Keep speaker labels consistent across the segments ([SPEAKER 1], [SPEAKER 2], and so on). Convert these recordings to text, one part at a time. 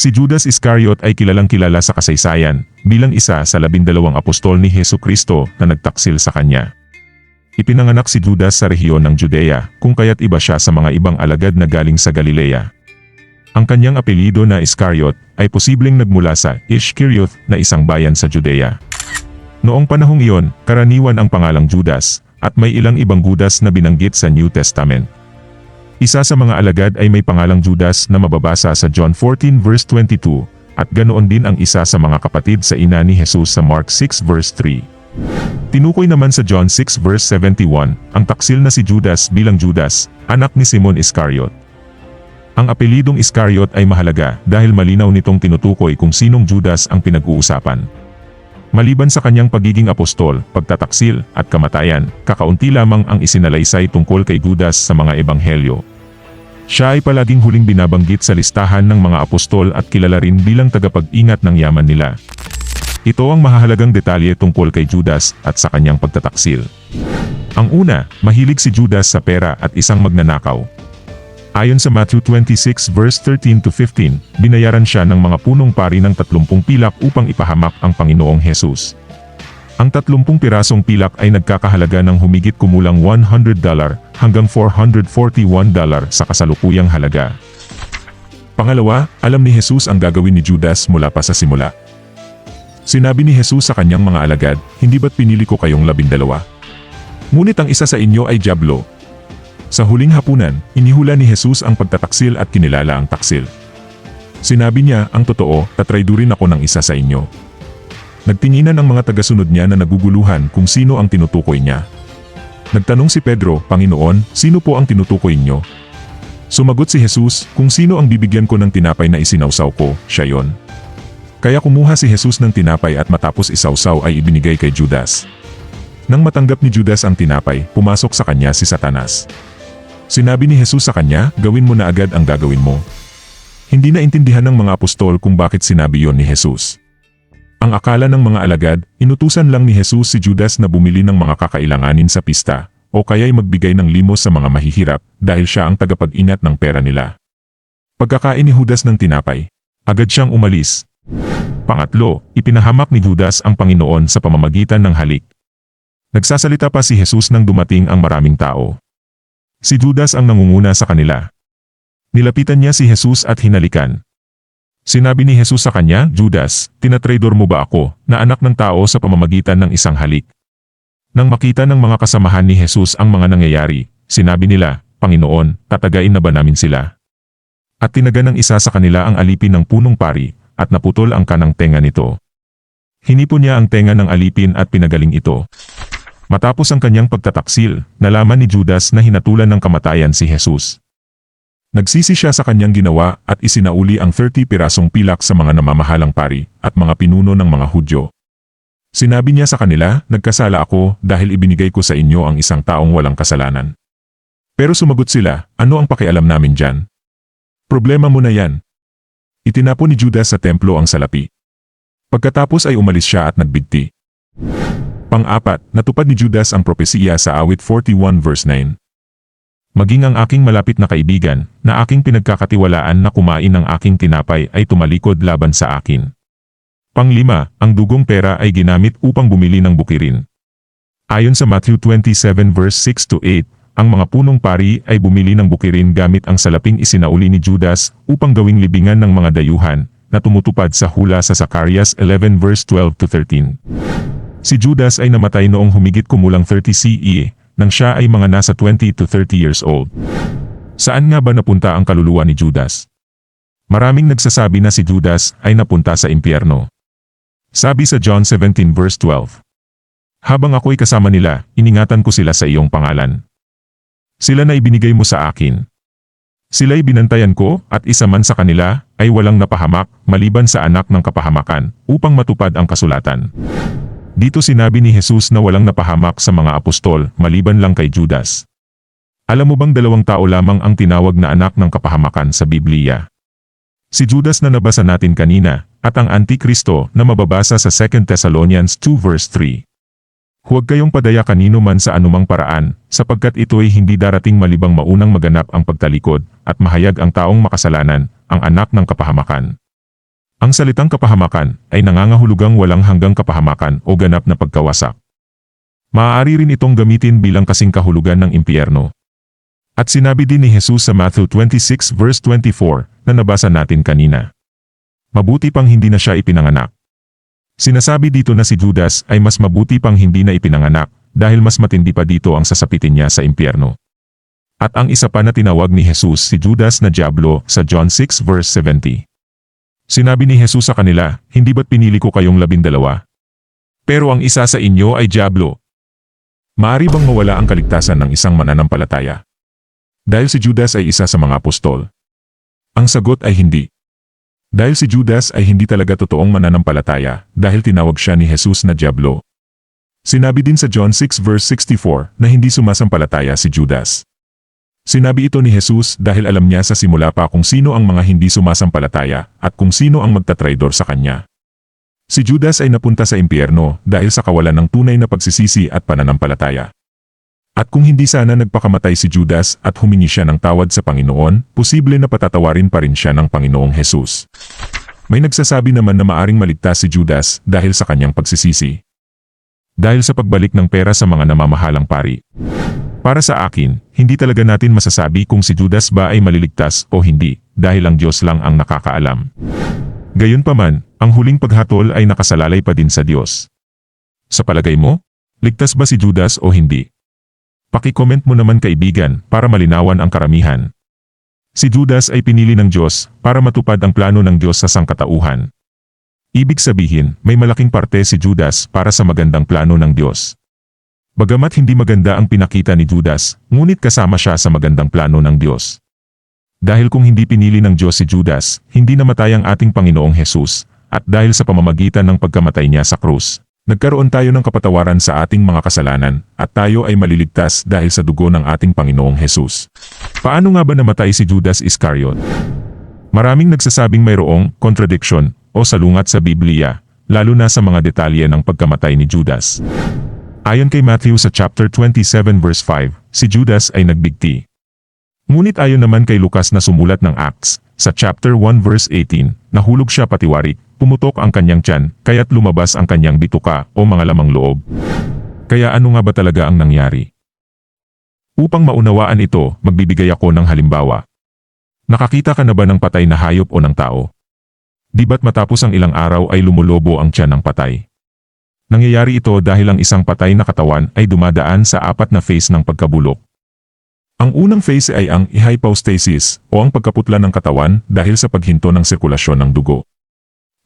[SPEAKER 1] Si Judas Iscariot ay kilalang kilala sa kasaysayan bilang isa sa labindalawang apostol ni Heso Kristo na nagtaksil sa kanya. Ipinanganak si Judas sa rehiyon ng Judea kung kaya't iba siya sa mga ibang alagad na galing sa Galilea. Ang kanyang apelyido na Iscariot ay posibleng nagmula sa Ishkariot na isang bayan sa Judea. Noong panahong iyon, karaniwan ang pangalang Judas, at may ilang ibang Judas na binanggit sa New Testament. Isa sa mga alagad ay may pangalang Judas na mababasa sa John 14 verse 22, at ganoon din ang isa sa mga kapatid sa ina ni Jesus sa Mark 6 verse 3. Tinukoy naman sa John 6 verse 71, ang taksil na si Judas bilang Judas, anak ni Simon Iscariot. Ang apelidong Iscariot ay mahalaga dahil malinaw nitong tinutukoy kung sinong Judas ang pinag-uusapan. Maliban sa kanyang pagiging apostol, pagtataksil, at kamatayan, kakaunti lamang ang isinalaysay tungkol kay Judas sa mga ebanghelyo. Siya ay palaging huling binabanggit sa listahan ng mga apostol at kilala rin bilang tagapag-ingat ng yaman nila. Ito ang mahahalagang detalye tungkol kay Judas at sa kanyang pagtataksil. Ang una, mahilig si Judas sa pera at isang magnanakaw. Ayon sa Matthew 26 verse 13 to 15, binayaran siya ng mga punong pari ng 30 pilak upang ipahamak ang Panginoong Hesus. Ang 30 pirasong pilak ay nagkakahalaga ng humigit kumulang $100 hanggang $441 sa kasalukuyang halaga. Pangalawa, alam ni Jesus ang gagawin ni Judas mula pa sa simula. Sinabi ni Jesus sa kanyang mga alagad, hindi ba't pinili ko kayong labindalawa? Ngunit ang isa sa inyo ay Diablo, sa huling hapunan, inihula ni Jesus ang pagtataksil at kinilala ang taksil. Sinabi niya, ang totoo, tatraydurin ako ng isa sa inyo. Nagtinginan ang mga tagasunod niya na naguguluhan kung sino ang tinutukoy niya. Nagtanong si Pedro, Panginoon, sino po ang tinutukoy niyo? Sumagot si Jesus, kung sino ang bibigyan ko ng tinapay na isinawsaw ko, siya yon. Kaya kumuha si Jesus ng tinapay at matapos isawsaw ay ibinigay kay Judas. Nang matanggap ni Judas ang tinapay, pumasok sa kanya si Satanas. Sinabi ni Jesus sa kanya, gawin mo na agad ang gagawin mo. Hindi na intindihan ng mga apostol kung bakit sinabi yon ni Jesus. Ang akala ng mga alagad, inutusan lang ni Jesus si Judas na bumili ng mga kakailanganin sa pista, o kaya'y magbigay ng limos sa mga mahihirap dahil siya ang tagapag-ingat ng pera nila. Pagkakain ni Judas ng tinapay, agad siyang umalis. Pangatlo, ipinahamak ni Judas ang Panginoon sa pamamagitan ng halik. Nagsasalita pa si Jesus nang dumating ang maraming tao. Si Judas ang nangunguna sa kanila. Nilapitan niya si Jesus at hinalikan. Sinabi ni Jesus sa kanya, Judas, tinatraidor mo ba ako, na anak ng tao sa pamamagitan ng isang halik? Nang makita ng mga kasamahan ni Jesus ang mga nangyayari, sinabi nila, Panginoon, tatagain na ba namin sila? At tinaga ng isa sa kanila ang alipin ng punong pari, at naputol ang kanang tenga nito. Hinipon niya ang tenga ng alipin at pinagaling ito. Matapos ang kanyang pagtataksil, nalaman ni Judas na hinatulan ng kamatayan si Jesus. Nagsisi siya sa kanyang ginawa at isinauli ang 30 pirasong pilak sa mga namamahalang pari at mga pinuno ng mga Hudyo. Sinabi niya sa kanila, nagkasala ako dahil ibinigay ko sa inyo ang isang taong walang kasalanan. Pero sumagot sila, ano ang pakialam namin dyan? Problema mo na yan. Itinapon ni Judas sa templo ang salapi. Pagkatapos ay umalis siya at nagbigti. Pang-apat, natupad ni Judas ang propesiya sa awit 41 verse 9. Maging ang aking malapit na kaibigan, na aking pinagkakatiwalaan na kumain ng aking tinapay ay tumalikod laban sa akin. Panglima, ang dugong pera ay ginamit upang bumili ng bukirin. Ayon sa Matthew 27 verse 6 to 8, ang mga punong pari ay bumili ng bukirin gamit ang salaping isinauli ni Judas upang gawing libingan ng mga dayuhan, na tumutupad sa hula sa Zacarias 11 verse 12 to 13. Si Judas ay namatay noong humigit kumulang 30 CE, nang siya ay mga nasa 20 to 30 years old. Saan nga ba napunta ang kaluluwa ni Judas? Maraming nagsasabi na si Judas ay napunta sa impyerno. Sabi sa John 17 verse 12. Habang ako'y kasama nila, iningatan ko sila sa iyong pangalan. Sila na ibinigay mo sa akin. Sila'y binantayan ko at isa man sa kanila ay walang napahamak maliban sa anak ng kapahamakan upang matupad ang kasulatan. Dito sinabi ni Jesus na walang napahamak sa mga apostol maliban lang kay Judas. Alam mo bang dalawang tao lamang ang tinawag na anak ng kapahamakan sa Biblia? Si Judas na nabasa natin kanina, at ang Antikristo na mababasa sa 2 Thessalonians 2 verse 3. Huwag kayong padaya kanino man sa anumang paraan, sapagkat ito'y hindi darating malibang maunang maganap ang pagtalikod, at mahayag ang taong makasalanan, ang anak ng kapahamakan. Ang salitang kapahamakan ay nangangahulugang walang hanggang kapahamakan o ganap na pagkawasak. Maaari rin itong gamitin bilang kasing kahulugan ng impyerno. At sinabi din ni Jesus sa Matthew 26 verse 24 na nabasa natin kanina. Mabuti pang hindi na siya ipinanganak. Sinasabi dito na si Judas ay mas mabuti pang hindi na ipinanganak dahil mas matindi pa dito ang sasapitin niya sa impyerno. At ang isa pa na tinawag ni Jesus si Judas na Diablo sa John 6 verse 70. Sinabi ni Jesus sa kanila, hindi ba't pinili ko kayong labindalawa? Pero ang isa sa inyo ay Diablo. Maari bang mawala ang kaligtasan ng isang mananampalataya? Dahil si Judas ay isa sa mga apostol. Ang sagot ay hindi. Dahil si Judas ay hindi talaga totoong mananampalataya dahil tinawag siya ni Jesus na Diablo. Sinabi din sa John 6 verse 64 na hindi sumasampalataya si Judas. Sinabi ito ni Jesus dahil alam niya sa simula pa kung sino ang mga hindi sumasampalataya at kung sino ang magtatraidor sa kanya. Si Judas ay napunta sa impyerno dahil sa kawalan ng tunay na pagsisisi at pananampalataya. At kung hindi sana nagpakamatay si Judas at humingi siya ng tawad sa Panginoon, posible na patatawarin pa rin siya ng Panginoong Jesus. May nagsasabi naman na maaring maligtas si Judas dahil sa kanyang pagsisisi. Dahil sa pagbalik ng pera sa mga namamahalang pari. Para sa akin, hindi talaga natin masasabi kung si Judas ba ay maliligtas o hindi, dahil ang Diyos lang ang nakakaalam. Gayunpaman, ang huling paghatol ay nakasalalay pa din sa Diyos. Sa palagay mo, ligtas ba si Judas o hindi? Paki-comment mo naman kaibigan para malinawan ang karamihan. Si Judas ay pinili ng Diyos para matupad ang plano ng Diyos sa sangkatauhan. Ibig sabihin, may malaking parte si Judas para sa magandang plano ng Diyos. Bagamat hindi maganda ang pinakita ni Judas, ngunit kasama siya sa magandang plano ng Diyos. Dahil kung hindi pinili ng Diyos si Judas, hindi namatay ang ating Panginoong Hesus, at dahil sa pamamagitan ng pagkamatay niya sa krus, nagkaroon tayo ng kapatawaran sa ating mga kasalanan, at tayo ay maliligtas dahil sa dugo ng ating Panginoong Hesus. Paano nga ba namatay si Judas Iscariot? Maraming nagsasabing mayroong contradiction o salungat sa Biblia, lalo na sa mga detalye ng pagkamatay ni Judas. Ayon kay Matthew sa chapter 27 verse 5, si Judas ay nagbigti. Ngunit ayon naman kay Lucas na sumulat ng Acts, sa chapter 1 verse 18, nahulog siya patiwarik, pumutok ang kanyang tiyan, kaya't lumabas ang kanyang bituka o mga lamang loob. Kaya ano nga ba talaga ang nangyari? Upang maunawaan ito, magbibigay ako ng halimbawa. Nakakita ka na ba ng patay na hayop o ng tao? Di ba't matapos ang ilang araw ay lumulobo ang tiyan ng patay? Nangyayari ito dahil ang isang patay na katawan ay dumadaan sa apat na phase ng pagkabulok. Ang unang phase ay ang hypostasis o ang pagkaputla ng katawan dahil sa paghinto ng sirkulasyon ng dugo.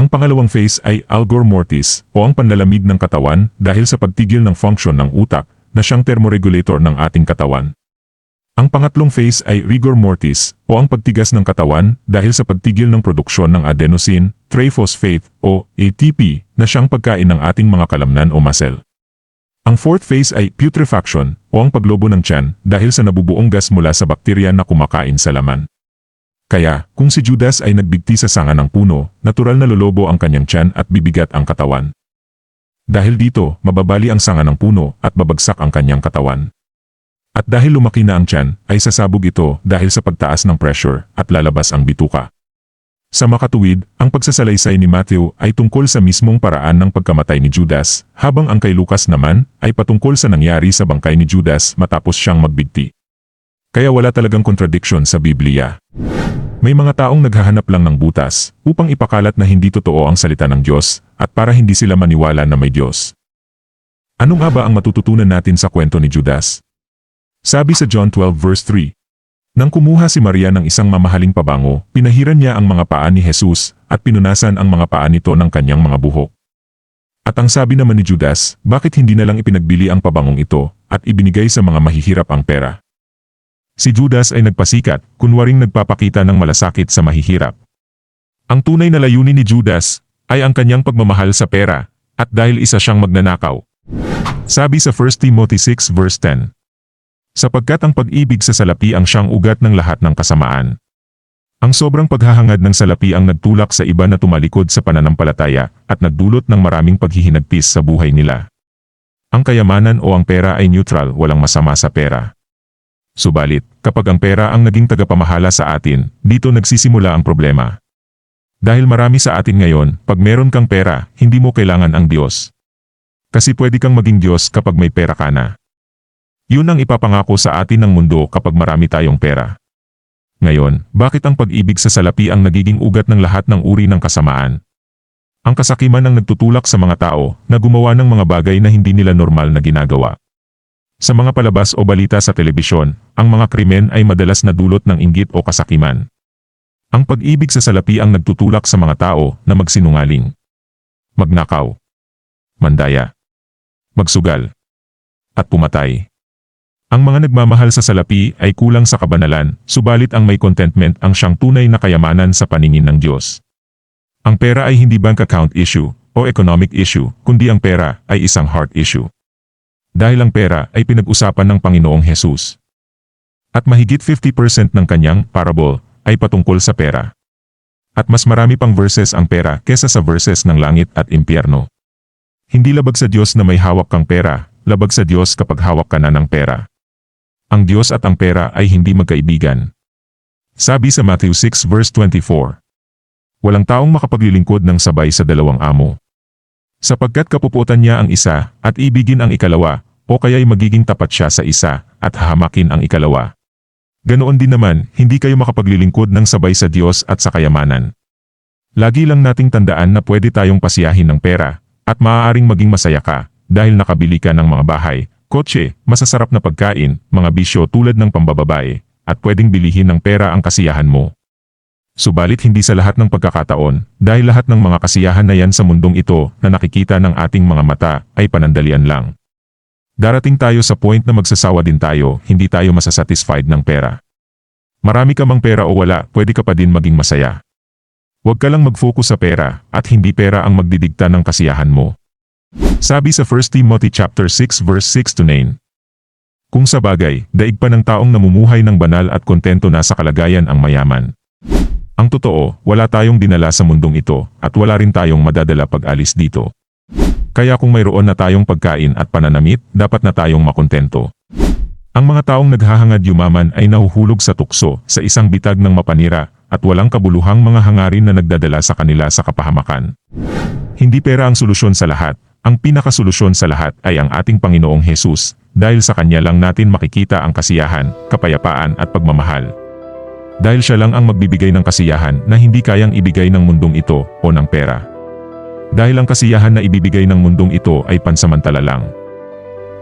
[SPEAKER 1] Ang pangalawang phase ay algor mortis o ang panlalamig ng katawan dahil sa pagtigil ng function ng utak na siyang thermoregulator ng ating katawan. Ang pangatlong phase ay rigor mortis o ang pagtigas ng katawan dahil sa pagtigil ng produksyon ng adenosine, triphosphate o ATP na siyang pagkain ng ating mga kalamnan o muscle. Ang fourth phase ay putrefaction o ang paglobo ng tiyan dahil sa nabubuong gas mula sa bakterya na kumakain sa laman. Kaya, kung si Judas ay nagbigti sa sanga ng puno, natural na lolobo ang kanyang tiyan at bibigat ang katawan. Dahil dito, mababali ang sanga ng puno at babagsak ang kanyang katawan. At dahil lumaki na ang tiyan, ay sasabog ito dahil sa pagtaas ng pressure at lalabas ang bituka. Sa makatuwid, ang pagsasalaysay ni Matthew ay tungkol sa mismong paraan ng pagkamatay ni Judas, habang ang kay Lucas naman ay patungkol sa nangyari sa bangkay ni Judas matapos siyang magbigti. Kaya wala talagang contradiction sa Biblia. May mga taong naghahanap lang ng butas upang ipakalat na hindi totoo ang salita ng Diyos at para hindi sila maniwala na may Diyos. Ano nga ba ang matututunan natin sa kwento ni Judas? Sabi sa John 12 verse 3, Nang kumuha si Maria ng isang mamahaling pabango, pinahiran niya ang mga paa ni Jesus at pinunasan ang mga paa nito ng kanyang mga buhok. At ang sabi naman ni Judas, bakit hindi na lang ipinagbili ang pabangong ito at ibinigay sa mga mahihirap ang pera? Si Judas ay nagpasikat, kunwaring nagpapakita ng malasakit sa mahihirap. Ang tunay na layunin ni Judas ay ang kanyang pagmamahal sa pera at dahil isa siyang magnanakaw. Sabi sa 1 Timothy 6 verse 10, Sapagkat ang pag-ibig sa salapi ang siyang ugat ng lahat ng kasamaan. Ang sobrang paghahangad ng salapi ang nagtulak sa iba na tumalikod sa pananampalataya at nagdulot ng maraming paghihinagpis sa buhay nila. Ang kayamanan o ang pera ay neutral, walang masama sa pera. Subalit, kapag ang pera ang naging tagapamahala sa atin, dito nagsisimula ang problema. Dahil marami sa atin ngayon, pag meron kang pera, hindi mo kailangan ang Diyos. Kasi pwede kang maging Diyos kapag may pera ka na. Yun ang ipapangako sa atin ng mundo kapag marami tayong pera. Ngayon, bakit ang pag-ibig sa salapi ang nagiging ugat ng lahat ng uri ng kasamaan? Ang kasakiman ang nagtutulak sa mga tao na gumawa ng mga bagay na hindi nila normal na ginagawa. Sa mga palabas o balita sa telebisyon, ang mga krimen ay madalas na dulot ng inggit o kasakiman. Ang pag-ibig sa salapi ang nagtutulak sa mga tao na magsinungaling, magnakaw, mandaya, magsugal, at pumatay. Ang mga nagmamahal sa salapi ay kulang sa kabanalan, subalit ang may contentment ang siyang tunay na kayamanan sa paningin ng Diyos. Ang pera ay hindi bank account issue o economic issue, kundi ang pera ay isang heart issue. Dahil ang pera ay pinag-usapan ng Panginoong Hesus. At mahigit 50% ng kanyang parable ay patungkol sa pera. At mas marami pang verses ang pera kesa sa verses ng langit at impyerno. Hindi labag sa Diyos na may hawak kang pera, labag sa Diyos kapag hawak ka na ng pera. Ang Diyos at ang pera ay hindi magkaibigan. Sabi sa Matthew 6 verse 24. Walang taong makapaglilingkod ng sabay sa dalawang amo. Sapagkat kapuputan niya ang isa at ibigin ang ikalawa, o kaya'y magiging tapat siya sa isa at hahamakin ang ikalawa. Ganoon din naman, hindi kayo makapaglilingkod ng sabay sa Diyos at sa kayamanan. Lagi lang nating tandaan na pwede tayong pasiyahin ng pera, at maaaring maging masaya ka, dahil nakabili ka ng mga bahay, kotse, masasarap na pagkain, mga bisyo tulad ng pambababae, at pwedeng bilihin ng pera ang kasiyahan mo. Subalit hindi sa lahat ng pagkakataon, dahil lahat ng mga kasiyahan na yan sa mundong ito na nakikita ng ating mga mata ay panandalian lang. Darating tayo sa point na magsasawa din tayo, hindi tayo masasatisfied ng pera. Marami ka mang pera o wala, pwede ka pa din maging masaya. Huwag ka lang mag-focus sa pera, at hindi pera ang magdidikta ng kasiyahan mo. Sabi sa 1 Timothy chapter 6 verse 6 to 9. Kung sa bagay, daig pa ng taong namumuhay ng banal at kontento na sa kalagayan ang mayaman. Ang totoo, wala tayong dinala sa mundong ito, at wala rin tayong madadala pag alis dito. Kaya kung mayroon na tayong pagkain at pananamit, dapat na tayong makontento. Ang mga taong naghahangad yumaman ay nahuhulog sa tukso, sa isang bitag ng mapanira, at walang kabuluhang mga hangarin na nagdadala sa kanila sa kapahamakan. Hindi pera ang solusyon sa lahat, ang pinakasolusyon sa lahat ay ang ating Panginoong Hesus, dahil sa Kanya lang natin makikita ang kasiyahan, kapayapaan at pagmamahal. Dahil siya lang ang magbibigay ng kasiyahan na hindi kayang ibigay ng mundong ito o ng pera. Dahil ang kasiyahan na ibibigay ng mundong ito ay pansamantala lang.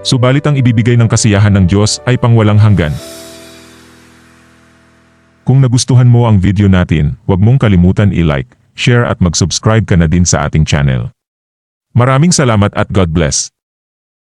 [SPEAKER 1] Subalit ang ibibigay ng kasiyahan ng Diyos ay pangwalang hanggan. Kung nagustuhan mo ang video natin, huwag mong kalimutan i-like, share at mag-subscribe ka na din sa ating channel. Maraming salamat at God bless.